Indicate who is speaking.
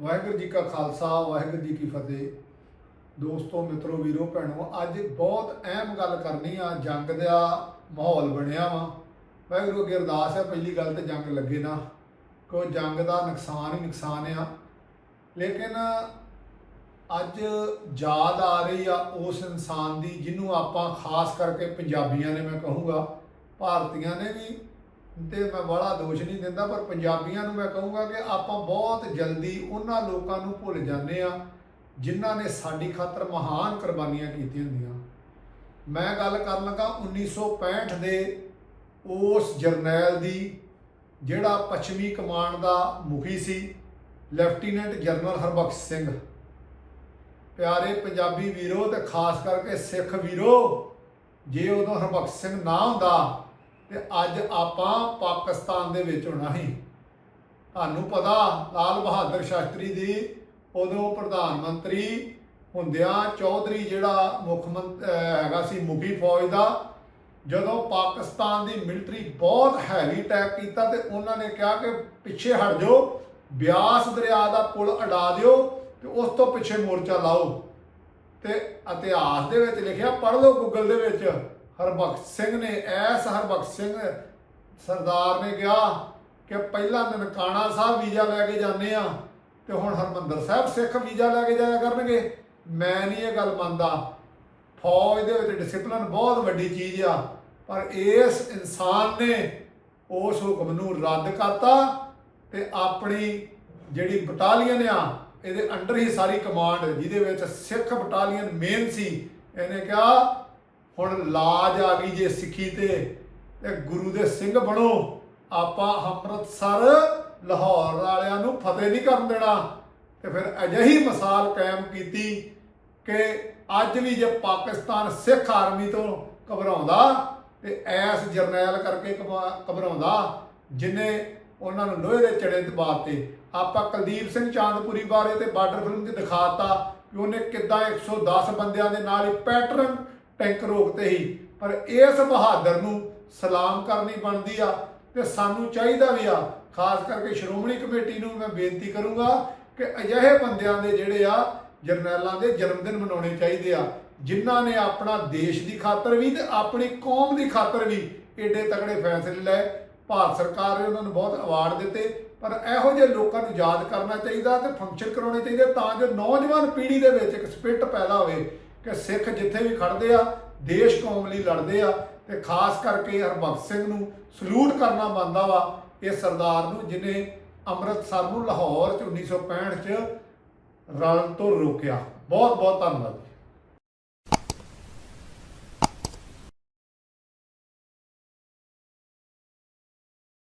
Speaker 1: ਵਾਹਿਗੁਰੂ ਜੀ ਕਾ ਖਾਲਸਾ, ਵਾਹਿਗੁਰੂ ਜੀ ਕੀ ਫਤਿਹ। ਦੋਸਤੋ, ਮਿੱਤਰੋ, ਵੀਰੋ, ਭੈਣੋ, ਅੱਜ ਬਹੁਤ ਅਹਿਮ ਗੱਲ ਕਰਨੀ ਆ, ਜੰਗ ਦਾ ਮਾਹੌਲ ਬਣਿਆ ਵਾ। ਵਾਹਿਗੁਰੂ ਅੱਗੇ ਅਰਦਾਸ ਹੈ ਪਹਿਲੀ ਗੱਲ ਤੇ ਜੰਗ ਲੱਗੇ ਨਾ। ਕੋ ਜੰਗ ਦਾ ਨੁਕਸਾਨ ਹੀ ਨੁਕਸਾਨ ਆ। ਲੇਕਿਨ ਅੱਜ ਯਾਦ ਆ ਰਹੀ ਆ ਉਸ ਇਨਸਾਨ ਦੀ, ਜਿਹਨੂੰ ਆਪਾਂ ਖਾਸ ਕਰਕੇ ਪੰਜਾਬੀਆਂ ਨੇ ਮੈਂ ਕਹੂੰਗਾ, ਭਾਰਤੀਆਂ ਨੇ ਵੀ ਤੇ ਮੈਂ ਬੜਾ ਦੋਸ਼ ਨਹੀਂ ਦਿੰਦਾ, ਪਰ ਪੰਜਾਬੀਆਂ ਨੂੰ ਮੈਂ ਕਹੂੰਗਾ ਕਿ ਆਪਾਂ ਬਹੁਤ ਜਲਦੀ ਉਹਨਾਂ ਲੋਕਾਂ ਨੂੰ ਭੁੱਲ ਜਾਂਦੇ ਆ ਜਿਨ੍ਹਾਂ ਨੇ ਸਾਡੀ ਖਾਤਰ ਮਹਾਨ ਕੁਰਬਾਨੀਆਂ ਕੀਤੀਆਂ ਹੁੰਦੀਆਂ। ਮੈਂ ਗੱਲ ਕਰਨ ਲੱਗਾ 1965 ਦੇ ਉਸ ਜਰਨੈਲ ਦੀ, ਜਿਹੜਾ ਪੱਛਮੀ ਕਮਾਂਡ ਦਾ ਮੁਖੀ ਸੀ, ਲੈਫਟੀਨੈਂਟ ਜਨਰਲ ਹਰਬਖਸ਼ ਸਿੰਘ। ਪਿਆਰੇ ਪੰਜਾਬੀ ਵੀਰੋ ਤੇ ਖਾਸ ਕਰਕੇ ਸਿੱਖ ਵੀਰੋ, ਜੇ ਉਦੋਂ ਹਰਬਖਸ਼ ਸਿੰਘ ਨਾ ਹੁੰਦਾ ਤੇ ਅੱਜ ਆਪਾਂ ਪਾਕਿਸਤਾਨ ਦੇ ਵਿੱਚ ਹੋਣਾ ਸੀ। ਤੁਹਾਨੂੰ ਪਤਾ, ਲਾਲ ਬਹਾਦਰ ਸ਼ਾਸਤਰੀ ਦੀ ਉਦੋਂ ਪ੍ਰਧਾਨ ਮੰਤਰੀ ਹੁੰਦਿਆਂ ਚੌਧਰੀ ਜਿਹੜਾ ਮੁੱਖ ਮੰਤ- ਹੈਗਾ ਸੀ ਮੁਖੀ ਫੌਜ ਦਾ, ਜਦੋਂ ਪਾਕਿਸਤਾਨ ਦੀ ਮਿਲਟਰੀ ਬਹੁਤ ਹੈਵੀ ਅਟੈਕ ਕੀਤਾ ਤੇ ਉਹਨਾਂ ਨੇ ਕਿਹਾ ਕਿ ਪਿੱਛੇ ਹਟ ਜਾਓ, ਬਿਆਸ ਦਰਿਆ ਦਾ ਪੁਲ ਅਡਾ ਦਿਓ ਤੇ ਉਸ ਤੋਂ ਪਿੱਛੇ ਮੋਰਚਾ ਲਾਓ। ਤੇ ਇਤਿਹਾਸ ਦੇ ਵਿੱਚ ਲਿਖਿਆ, ਪੜ੍ਹ ਲਓ ਗੂਗਲ ਦੇ ਵਿੱਚ। ਹਰਬਖਸ਼ ਸਿੰਘ ਨੇ, ਐਸ ਹਰਬਖਸ਼ ਸਿੰਘ ਸਰਦਾਰ ਨੇ ਕਿਹਾ ਕਿ ਪਹਿਲਾਂ ਨਨਕਾਣਾ ਸਾਹਿਬ ਵੀਜ਼ਾ ਲੈ ਕੇ ਜਾਂਦੇ ਆ ਤੇ ਹੁਣ ਹਰਮੰਦਰ ਸਾਹਿਬ ਸਿੱਖ ਵੀਜ਼ਾ ਲੈ ਕੇ ਜਾਇਆ ਕਰਨਗੇ। ਮੈਂ ਨਹੀਂ ਇਹ ਗੱਲ ਮੰਨਦਾ। ਫੌਜ ਦੇ ਵਿੱਚ ਡਿਸਪਲਿਨ ਬਹੁਤ ਵੱਡੀ ਚੀਜ਼ ਆ, ਪਰ ਇਸ ਇਨਸਾਨ ਨੇ ਉਸ ਹੁਕਮ ਨੂੰ ਰੱਦ ਕਰਤਾ ਤੇ ਆਪਣੀ ਜਿਹੜੀ ਬਟਾਲੀਅਨ ਆ, ਇਹਦੇ ਅੰਡਰ ਹੀ ਸਾਰੀ ਕਮਾਂਡ ਜਿਹਦੇ ਵਿੱਚ ਸਿੱਖ ਬਟਾਲੀਅਨ ਮੇਨ ਸੀ, ਇਹਨੇ ਕਿਹਾ ਹੁਣ ਲਾਜ ਆ ਗਈ ਜੇ ਸਿੱਖੀ ਤੇ ਤੇ ਗੁਰੂ ਦੇ ਸਿੰਘ ਬਣੋ। ਆਪਾਂ ਅੰਮ੍ਰਿਤਸਰ ਲਾਹੌਰ ਵਾਲਿਆਂ ਨੂੰ ਫਤਿਹ ਨਹੀਂ ਕਰਨ ਦੇਣਾ। ਤੇ ਫਿਰ ਅਜਿਹੀ ਮਿਸਾਲ ਕਾਇਮ ਕੀਤੀ ਕਿ ਅੱਜ ਵੀ ਜੇ ਪਾਕਿਸਤਾਨ ਸਿੱਖ ਆਰਮੀ ਤੋਂ ਘਬਰਾਉਂਦਾ, ਤੇ ਐਸ ਜਰਨੈਲ ਕਰਕੇ ਘਬਰਾ- ਘਬਰਾਉਂਦਾ, ਜਿਨੇ ਉਹਨਾਂ ਨੂੰ ਲੋਹੇ ਦੇ ਚੜੇ ਦਬਾਤੇ। ਆਪਾਂ ਕੁਲਦੀਪ ਸਿੰਘ ਚਾਂਦਪੁਰੀ ਬਾਰੇ ਤੇ ਬਾਰਡਰ ਫਿਲਮ 'ਚ ਦਿਖਾਤਾ ਕਿ ਉਹਨੇ ਕਿੱਦਾਂ 110 ਬੰਦਿਆਂ ਦੇ ਨਾਲ ਹੀ ਪੈਟਰਨ ਟੈਂਕ ਰੋਕਤੇ ਹੀ ਪਰ ਇਸ ਬਹਾਦਰ ਨੂੰ ਸਲਾਮ ਕਰਨੀ ਬਣਦੀ ਆ ਤੇ ਸਾਨੂੰ ਚਾਹੀਦਾ ਵੀ ਆ, ਖਾਸ ਕਰਕੇ ਸ਼੍ਰੋਮਣੀ ਕਮੇਟੀ ਨੂੰ ਮੈਂ ਬੇਨਤੀ ਕਰੂੰਗਾ ਕਿ ਅਜਿਹੇ ਬੰਦਿਆਂ ਦੇ ਜਿਹੜੇ ਆ, ਜਰਨੈਲਾਂ ਦੇ ਜਨਮ ਦਿਨ ਮਨਾਉਣੇ ਚਾਹੀਦੇ ਆ, ਜਿਨ੍ਹਾਂ ਨੇ ਆਪਣਾ ਦੇਸ਼ ਦੀ ਖਾਤਰ ਵੀ ਤੇ ਆਪਣੀ ਕੌਮ ਦੀ ਖਾਤਰ ਵੀ ਏਡੇ ਤਕੜੇ ਫੈਸਲੇ ਲਏ। ਭਾਰਤ ਸਰਕਾਰ ਨੇ ਉਹਨਾਂ ਨੂੰ ਬਹੁਤ ਅਵਾਰਡ ਦਿੱਤੇ, ਪਰ ਇਹੋ ਜਿਹੇ ਲੋਕਾਂ ਨੂੰ ਯਾਦ ਕਰਨਾ ਚਾਹੀਦਾ ਤੇ ਫੰਕਸ਼ਨ ਕਰਾਉਣੇ ਚਾਹੀਦੇ ਤਾਂ ਜੋ ਨੌਜਵਾਨ ਪੀੜ੍ਹੀ ਦੇ ਵਿੱਚ ਇੱਕ ਸਪਿਰਟ ਪੈਦਾ ਹੋਵੇ। ਕਿ ਸਿੱਖ ਜਿੱਥੇ ਵੀ ਖੜਦੇ ਆ, ਦੇਸ਼ ਕੌਮ ਲਈ ਲੜਦੇ ਆ ਤੇ ਖਾਸ ਕਰਕੇ ਹਰਬਖਸ਼ ਸਿੰਘ ਨੂੰ ਸਲੂਟ ਕਰਨਾ ਬਣਦਾ ਵਾ ਇਹ ਸਰਦਾਰ ਨੂੰ ਜਿਨੇ ਅੰਮ੍ਰਿਤਸਰ ਨੂੰ ਲਾਹੌਰ ਚ 1965 ਚ ਰਣ ਤੋਂ ਰੋਕਿਆ। ਬਹੁਤ ਬਹੁਤ ਧੰਨਵਾਦ।